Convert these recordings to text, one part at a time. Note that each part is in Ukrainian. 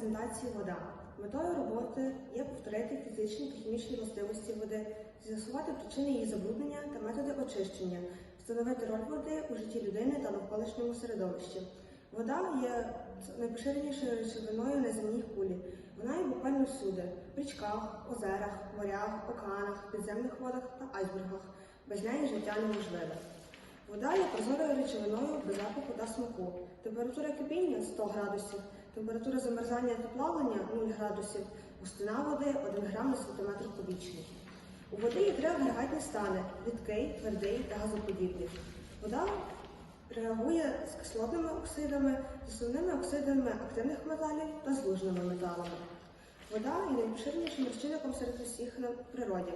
презентації вода. Метою роботи є повторити фізичні та хімічні властивості води, з'ясувати причини її забруднення та методи очищення, встановити роль води у житті людини та навколишньому середовищі. Вода є найпоширенішою речовиною на земній кулі. Вона є буквально всюди в річках, озерах, морях, океанах, підземних водах та айсбергах. Без неї життя неможливе. Вода є прозорою речовиною без запаху та смаку. Температура кипіння 100 градусів, температура замерзання та плавлення 0 градусів, густина води 1 грам на сантиметр кубічний. У води є три агрегатні стани рідкий, твердий та газоподібний. Вода реагує з кислотними оксидами, з основними оксидами активних металів та з лужними металами. Вода є найпоширенішим розчинником серед усіх на природі.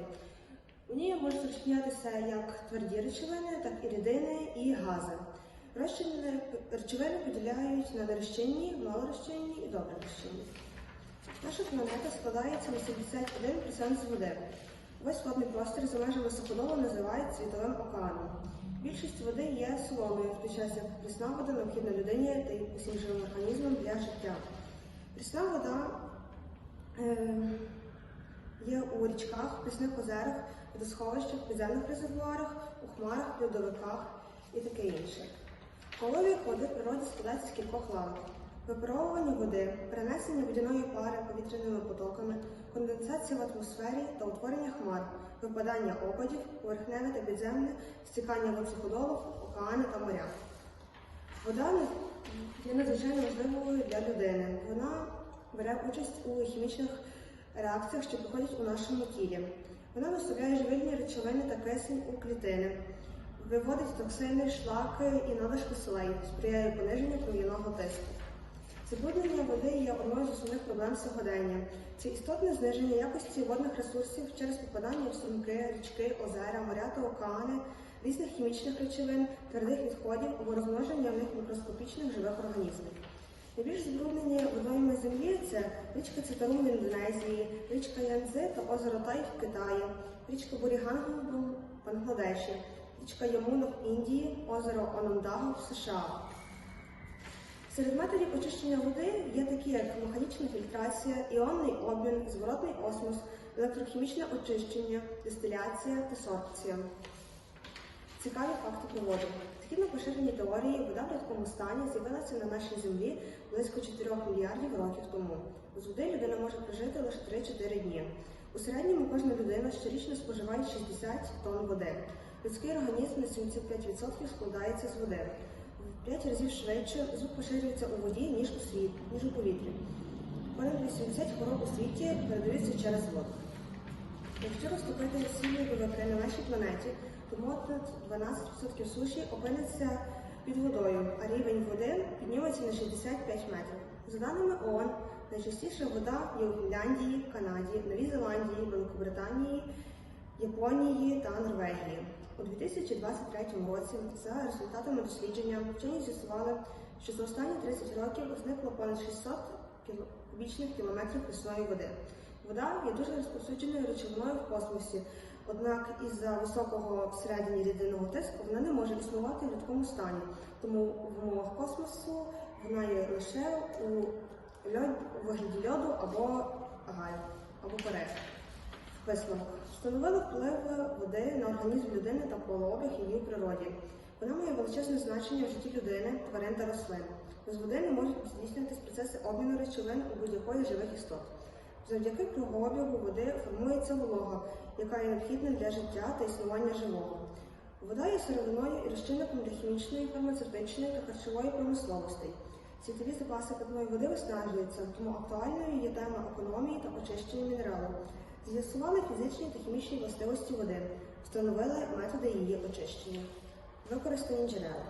У ній можуть розчинятися як тверді речовини, так і рідини і гази. Розчинені речовини поділяють на нерозчинні, малорозчинні і добророзчинні. Наша планета складається на 71% з води. Весь водний простір за межами Суходолу називають світовим океаном. Більшість води є солоною, в той час як прісна вода необхідна людині та усім живим організмам для життя. Прісна вода е, є у річках, прісних озерах, водосховищах, підземних резервуарах, у хмарах, льодовиках і таке інше. Колові води в природі складається з кількох лавок. Випаровування води, перенесення водяної пари повітряними потоками, конденсація в атмосфері та утворення хмар, випадання опадів, поверхневе та підземне, стікання вод океани та моря. Вода є надзвичайно важливою для людини. Вона бере участь у хімічних реакціях, що проходять у нашому тілі. Вона виставляє живильні речовини та кисень у клітини, виводить токсини, шлаки і надлишки солей, сприяє пониженню кров'яного тиску. Забруднення води є одною з основних проблем сьогодення. Це істотне зниження якості водних ресурсів через попадання в струмки, річки, озера, моря та океани, різних хімічних речовин, твердих відходів або розмноження в них мікроскопічних живих організмів. Найбільш забруднені водойми землі це річка Цитарум в Індонезії, річка Янцзи та озеро Тай в Китаї, річка Бурігангу в Бангладеші, річка Ямуна в Індії, озеро Онондагу в США. Серед методів очищення води є такі, як механічна фільтрація, іонний обмін, зворотний осмос, електрохімічне очищення, дистиляція та сорбція. Цікаві факти про воду. Згідно поширеній теорії, вода в рідкому стані з'явилася на нашій землі близько 4 мільярдів років тому. З води людина може прожити лише 3-4 дні. У середньому кожна людина щорічно споживає 60 тонн води. Людський організм на 75% складається з води. В 5 разів швидше звук поширюється у воді, ніж у світ, ніж у повітрі. Понад 80 хвороб у світі передаються через воду. Якщо розтопити сіллю ВВП на нашій планеті, то понад 12% суші опиниться під водою, а рівень води підніметься на 65 метрів. За даними ООН, найчастіша вода є у Фінляндії, Канаді, Новій Зеландії, Великобританії, Японії та Норвегії. У 2023 році за результатами дослідження вчені з'ясували, що за останні 30 років зникло понад 600 кубічних кілометрів прісної води. Вода є дуже розповсюдженою речовиною в космосі, однак із-за високого всередині рідинного тиску вона не може існувати в людському стані, тому в умовах космосу вона є лише у, льод, вигляді льоду або гаю, або перед. Висновок. Встановили вплив води на організм людини та полообіг її у природі. Вона має величезне значення в житті людини, тварин та рослин. Без води не можуть здійснюватись процеси обміну речовин у будь-якої живих істот. Завдяки кругообігу води формується волога, яка є необхідна для життя та існування живого. Вода є сировиною і розчинником для хімічної, фармацевтичної та харчової промисловостей. Світові запаси питної води виснажуються, тому актуальною є тема економії та очищення мінералів. З'ясували фізичні та хімічні властивості води, встановили методи її очищення. Використані джерела.